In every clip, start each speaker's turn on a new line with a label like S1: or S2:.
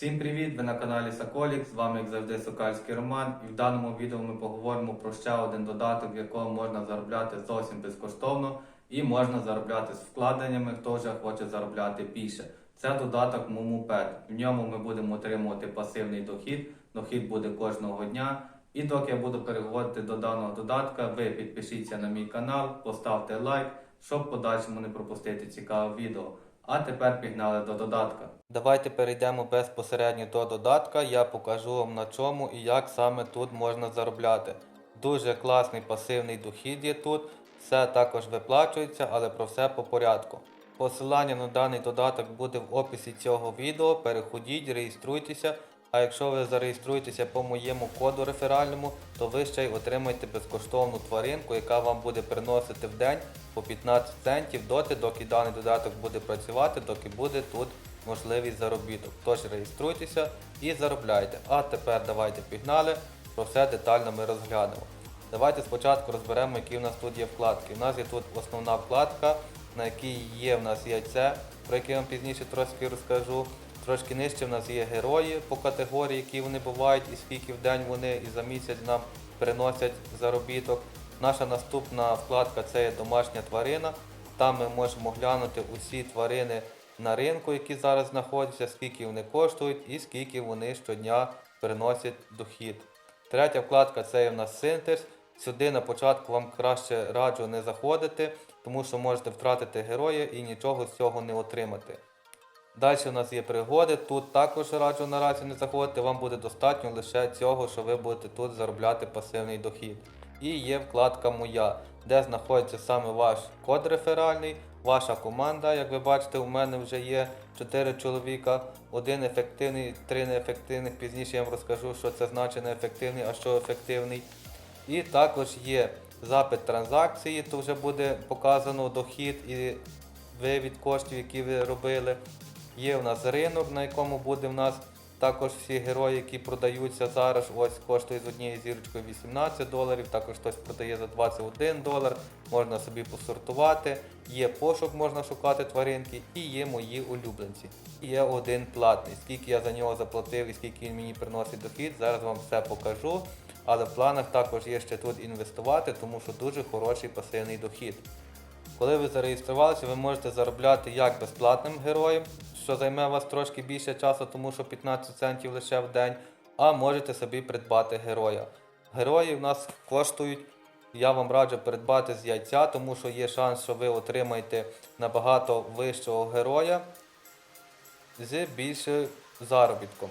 S1: Всім привіт! Ви на каналі Соколік, з вами як завжди Сокальський Роман. І в даному відео ми поговоримо про ще один додаток, в можна заробляти зовсім безкоштовно і можна заробляти з вкладеннями, хто вже хоче заробляти більше. Це додаток Мумупет. В ньому ми будемо отримувати пасивний дохід. Дохід буде кожного дня. І доки я буду переходити до даного додатка, ви підпишіться на мій канал, поставте лайк, щоб в подальшому не пропустити цікаве відео. А тепер пігнали до додатка. Давайте перейдемо безпосередньо до додатка. Я покажу вам на чому і як саме тут можна заробляти. Дуже класний пасивний дохід є тут. Все також виплачується, але про все по порядку. Посилання на даний додаток буде в описі цього відео. Переходіть, реєструйтеся. А якщо ви зареєструєтеся по моєму коду реферальному, то ви ще й отримаєте безкоштовну тваринку, яка вам буде приносити в день по 15 центів доти, доки даний додаток буде працювати, доки буде тут можливість заробіток. Тож реєструйтеся і заробляйте. А тепер давайте пігнали, про все детально ми розглянемо. Давайте спочатку розберемо, які в нас тут є вкладки. У нас є тут основна вкладка, на якій є в нас яйце, про яке я вам пізніше трошки розкажу. Трошки нижче в нас є герої по категорії, які вони бувають, і скільки в день вони і за місяць нам приносять заробіток. Наша наступна вкладка це є домашня тварина. Там ми можемо глянути усі тварини на ринку, які зараз знаходяться, скільки вони коштують і скільки вони щодня приносять дохід. Третя вкладка це є в нас синтез. Сюди на початку вам краще раджу не заходити, тому що можете втратити героя і нічого з цього не отримати. Далі у нас є пригоди. Тут також раджу наразі не заходити, вам буде достатньо лише цього, що ви будете тут заробляти пасивний дохід. І є вкладка Моя, де знаходиться саме ваш код реферальний, ваша команда. Як ви бачите, у мене вже є 4 чоловіка, один ефективний, 3 неефективних. Пізніше я вам розкажу, що це значить неефективний, а що ефективний. І також є запит транзакції, то вже буде показано дохід і вивід коштів, які ви робили. Є в нас ринок, на якому буде в нас також всі герої, які продаються зараз. Ось коштує з однією зірочкою 18 доларів, також хтось продає за 21 долар. Можна собі посортувати. Є пошук, можна шукати тваринки, і є мої улюбленці. Є один платний. Скільки я за нього заплатив і скільки він мені приносить дохід, зараз вам все покажу. Але в планах також є ще тут інвестувати, тому що дуже хороший пасивний дохід. Коли ви зареєструвалися, ви можете заробляти як безплатним героєм, що займе вас трошки більше часу, тому що 15 центів лише в день, а можете собі придбати героя. Герої в нас коштують, я вам раджу придбати з яйця, тому що є шанс, що ви отримаєте набагато вищого героя з більшим заробітком.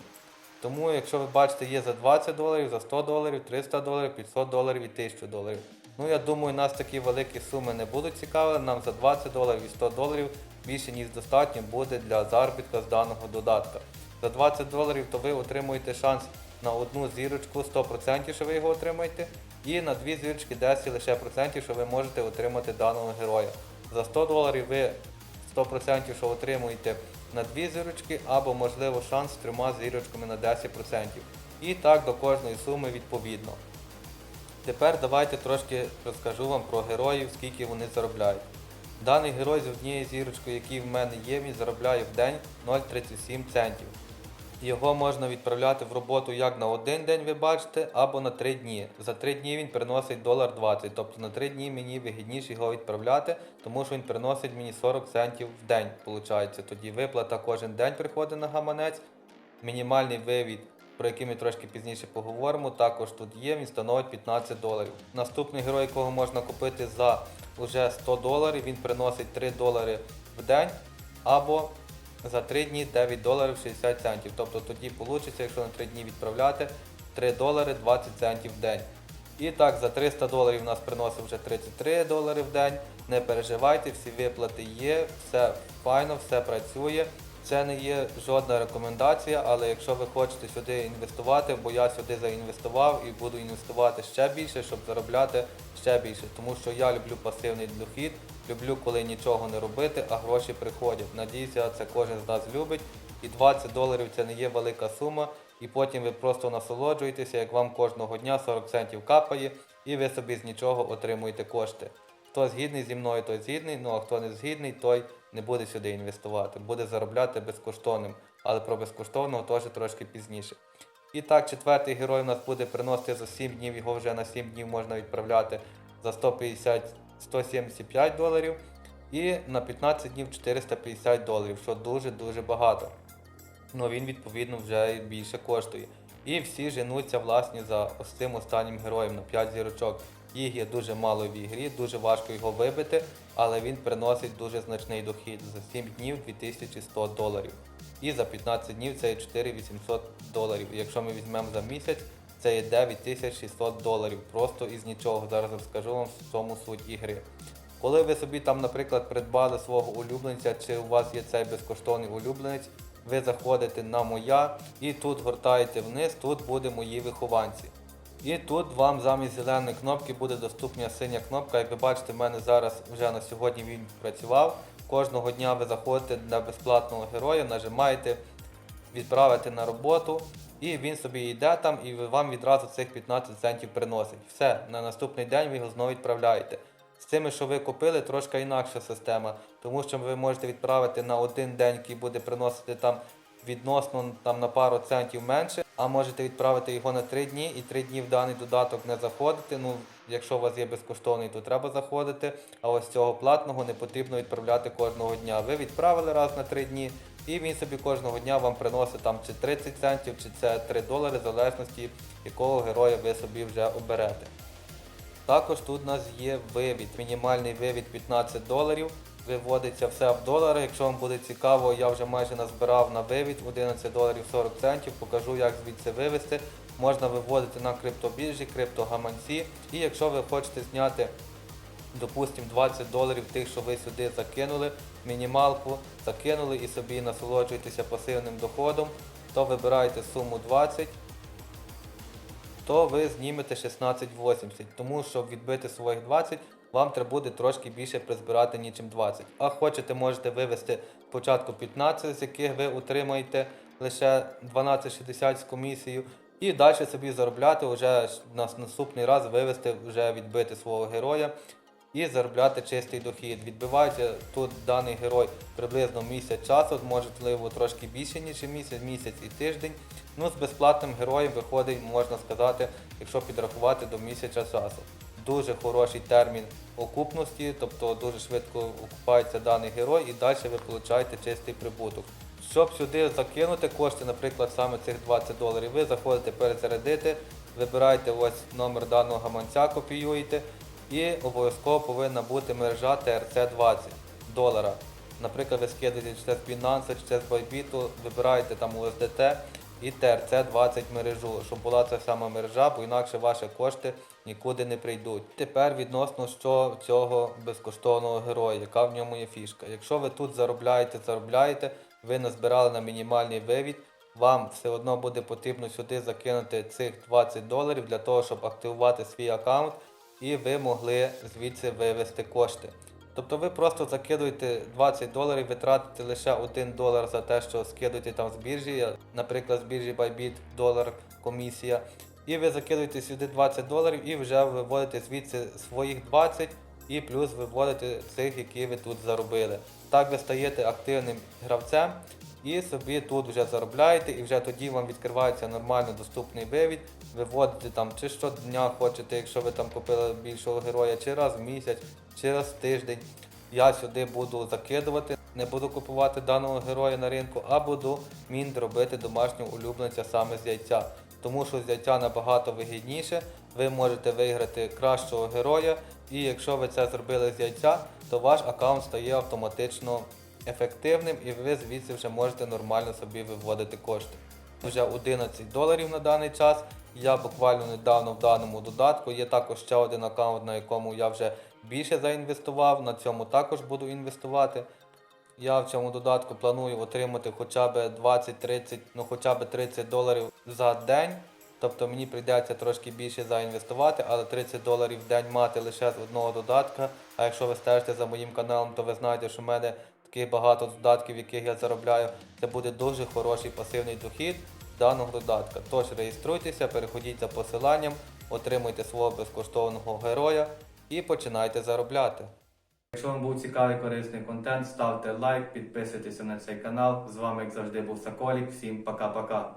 S1: Тому, якщо ви бачите, є за 20 доларів, за 100 доларів, 300 доларів, 500 доларів і 1000 доларів. Ну, я думаю, нас такі великі суми не будуть цікаві. Нам за 20 доларів і 100 доларів більше ніж достатньо буде для заробітка з даного додатка. За 20 доларів то ви отримуєте шанс на одну зірочку 100%, що ви його отримаєте, і на дві зірочки 10 лише процентів, що ви можете отримати даного героя. За 100 доларів ви 100% що отримуєте на дві зірочки, або можливо шанс з трьома зірочками на 10%. І так до кожної суми відповідно. Тепер давайте трошки розкажу вам про героїв, скільки вони заробляють. Даний герой з однією зірочкою, який в мене є, він заробляє в день 0,37 центів. Його можна відправляти в роботу як на один день, ви бачите, або на 3 дні. За 3 дні він приносить 1,20 Тобто на 3 дні мені вигідніше його відправляти, тому що він приносить мені 40 центів в день. Получається. Тоді виплата кожен день приходить на гаманець. Мінімальний вивід, про який ми трошки пізніше поговоримо, також тут є, він становить 15 доларів. Наступний герой, якого можна купити за уже 100 доларів, він приносить 3 долари в день або за 3 дні 9 доларів 60 центів. Тобто тоді вийде, якщо на 3 дні відправляти, 3 долари 20 центів в день. І так, за 300 доларів у нас приносить вже 33 долари в день. Не переживайте, всі виплати є, все файно, все працює. Це не є жодна рекомендація, але якщо ви хочете сюди інвестувати, бо я сюди заінвестував і буду інвестувати ще більше, щоб заробляти ще більше. Тому що я люблю пасивний дохід, люблю, коли нічого не робити, а гроші приходять. Надіюся, це кожен з нас любить. І 20 доларів це не є велика сума. І потім ви просто насолоджуєтеся, як вам кожного дня 40 центів капає, і ви собі з нічого отримуєте кошти. Хто згідний зі мною, той згідний, ну а хто не згідний, той не буде сюди інвестувати, буде заробляти безкоштовним.
S2: але про безкоштовного теж трошки пізніше. І так, четвертий герой у нас буде приносити за 7 днів, його вже на 7 днів можна відправляти за 150 175 доларів. І на 15 днів 450 доларів, що дуже-дуже багато. Ну він відповідно вже більше коштує. І всі женуться власне за ось цим останнім героєм на 5 зірочок. Їх є дуже мало в ігрі, дуже важко його вибити, але він приносить дуже значний дохід. За 7 днів 2100 доларів. І за 15 днів це є 4800 доларів. Якщо ми візьмемо за місяць, це є 9600 доларів. Просто із нічого. Зараз розкажу вам в цьому суть ігри. Коли ви собі там, наприклад, придбали свого улюбленця, чи у вас є цей безкоштовний улюбленець, ви заходите на моя і тут гортаєте вниз, тут буде мої вихованці. І тут вам замість зеленої кнопки буде доступна синя кнопка. Як ви бачите, в мене зараз вже на сьогодні він працював. Кожного дня ви заходите на безплатного героя, нажимаєте відправити на роботу, і він собі йде там, і вам відразу цих 15 центів приносить. Все, на наступний день ви його знову відправляєте. З цими, що ви купили, трошки інакша система, тому що ви можете відправити на один день, який буде приносити там відносно там на пару центів менше, а можете відправити його на 3 дні і 3 дні в даний додаток не заходити. Ну, якщо у вас є безкоштовний, то треба заходити. А ось цього платного не потрібно відправляти кожного дня. Ви відправили раз на 3 дні, і він собі кожного дня вам приносить там чи 30 центів, чи це 3 долари, в залежності якого героя ви собі вже оберете. Також тут у нас є вивід. Мінімальний вивід 15 доларів. Виводиться все в долари. Якщо вам буде цікаво, я вже майже назбирав на вивід 11 доларів 40 центів. Покажу, як звідси вивести. Можна виводити на криптобіржі, криптогаманці. І якщо ви хочете зняти, допустимо, 20 доларів тих, що ви сюди закинули, мінімалку закинули і собі насолоджуєтеся пасивним доходом, то вибираєте суму 20 то ви знімете 16,80. Тому щоб відбити своїх 20, вам треба буде трошки більше призбирати, ніж 20. А хочете, можете вивести спочатку 15, з яких ви отримаєте лише 12,60 з комісією. І далі собі заробляти вже на наступний раз вивести, вже відбити свого героя і заробляти чистий дохід. Відбивається тут даний герой приблизно місяць часу, можливо трошки більше, ніж місяць, місяць і тиждень. Ну, з безплатним героєм виходить, можна сказати, якщо підрахувати до місяця часу. Дуже хороший термін окупності, тобто дуже швидко окупається даний герой і далі ви отримаєте чистий прибуток. Щоб сюди закинути кошти, наприклад, саме цих 20 доларів, ви заходите перезарядити, вибираєте ось номер даного гаманця, копіюєте і обов'язково повинна бути мережа TRC20 долара. Наприклад, ви скидаєте чи це з Binance, чи це з Bybit, вибираєте там USDT і TRC20 мережу, щоб була ця сама мережа, бо інакше ваші кошти нікуди не прийдуть. Тепер відносно цього безкоштовного героя, яка в ньому є фішка. Якщо ви тут заробляєте, заробляєте, ви назбирали на мінімальний вивід, вам все одно буде потрібно сюди закинути цих 20 доларів для того, щоб активувати свій аккаунт і ви могли звідси вивести кошти. Тобто ви просто закидуєте 20 доларів, ви тратите лише 1 долар за те, що скидуєте там з біржі, наприклад, з біржі Bybit долар комісія. І ви закидуєте сюди 20 доларів і вже виводите звідси своїх 20 і плюс виводите цих, які ви тут заробили. Так ви стаєте активним гравцем і собі тут вже заробляєте, і вже тоді вам відкривається нормально доступний вивід. Виводите там чи щодня хочете, якщо ви там купили більшого героя, чи раз в місяць, чи раз в тиждень. Я сюди буду закидувати, не буду купувати даного героя на ринку, а буду мінт робити домашнього улюбленця саме з яйця. Тому що з яйця набагато вигідніше, ви можете виграти кращого героя, і якщо ви це зробили з то ваш аккаунт стає автоматично ефективним і ви звідси вже можете нормально собі виводити кошти. Вже 11 доларів на даний час. Я буквально недавно в даному додатку. Є також ще один аккаунт, на якому я вже більше заінвестував. На цьому також буду інвестувати. Я в цьому додатку планую отримати хоча б 20-30, ну хоча б 30 доларів за день. Тобто мені прийдеться трошки більше заінвестувати, але 30 доларів в день мати лише з одного додатка. А якщо ви стежите за моїм каналом, то ви знаєте, що в мене таких багато додатків, яких я заробляю. Це буде дуже хороший пасивний дохід даного додатка. Тож реєструйтеся, переходіть за посиланням, отримуйте свого безкоштовного героя і починайте заробляти.
S1: Якщо вам був цікавий корисний контент, ставте лайк, підписуйтесь на цей канал. З вами, як завжди, був Соколік. Всім пока-пока.